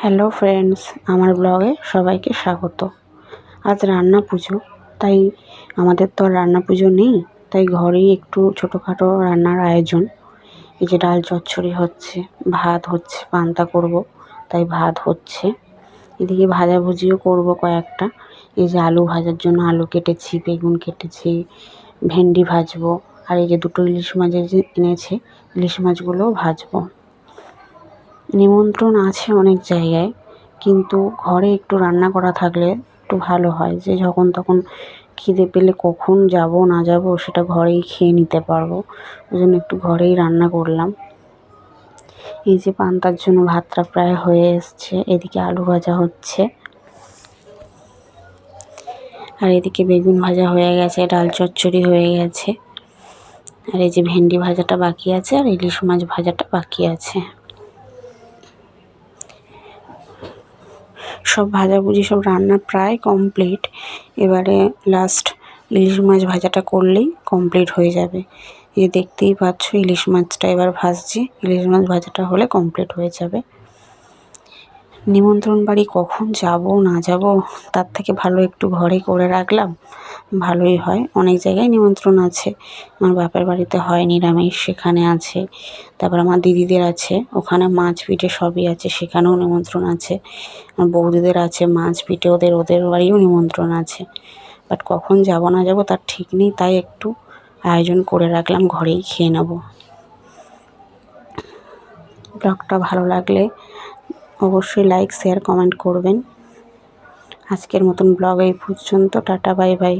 Hello friends, আমার ব্লগে সবাইকে স্বাগত। আজ রান্না পুজো, তাই আমাদের তো রান্না পুজো নেই, তাই ঘরেই একটু ছোটোখাটো রান্নার আয়োজন। এই যে ডাল চচ্চড়ি হচ্ছে, ভাত হচ্ছে, পান্তা করব, তাই ভাত হচ্ছে। এদিকে ভাজাভুজিও করব কয়েকটা। এই যে আলু ভাজার জন্য আলু কেটেছি, বেগুন কেটেছি, ভেন্ডি ভাজবো, আর এই যে দুটো ইলিশ মাছ এনেছে, ইলিশ মাছগুলোও ভাজবো। নিমন্ত্রণ আছে অনেক জায়গায়, কিন্তু ঘরে একটু রান্না করা থাকলে একটু ভালো হয়। যে যখন তখন খিদে পেলে কখন যাব, না যাব সেটা ঘরেই খেয়ে নিতে পারব। ওই জন্য একটু ঘরেই রান্না করলাম। এই যে পান্তার জন্য ভাতটা প্রায় হয়ে এসছে, এদিকে আলু ভাজা হচ্ছে। আর এদিকে বেগুন ভাজা হয়ে গেছে, ডাল চচ্চড়ি হয়ে গেছে। আর এই যে ভেন্ডি ভাজাটা বাকি আছে, আর ইলিশ মাছ ভাজাটা বাকি আছে। সব ভাজাভুজি, সব রান্না প্রায় কমপ্লিট এবারে লাস্ট ইলিশ মাছ ভাজাটা করলেই কমপ্লিট হয়ে যাবে। এই দেখতেই পাচ্ছ ইলিশ মাছটা এবার ভাজছি। ইলিশ মাছ ভাজাটা হলে কমপ্লিট হয়ে যাবে। নিমন্ত্রণ বাড়ি কখন যাব, না যাব, তার থেকে ভালো একটু ঘরে করে রাখলাম, ভালোই হয়। অনেক জায়গায় নিমন্ত্রণ আছে। আমার বাপের বাড়িতে হয়, নিরামিষ সেখানে আছে, তারপর আমার দিদিদের আছে, ওখানে মাছ পিঠে সবই আছে, সেখানেও নিমন্ত্রণ আছে। আমার বৌদিদের আছে, মাছ পিঠে ওদের ওদের বাড়িও নিমন্ত্রণ আছে। বাট কখন যাব, না যাব তার ঠিক নেই, তাই একটু আয়োজন করে রাখলাম, ঘরেই খেয়ে নেব। ব্লগটা ভালো লাগলে অবশ্যই লাইক শেয়ার কমেন্ট করবেন। আজকের মতন ব্লগ এই পর্যন্ত। Tata bye bye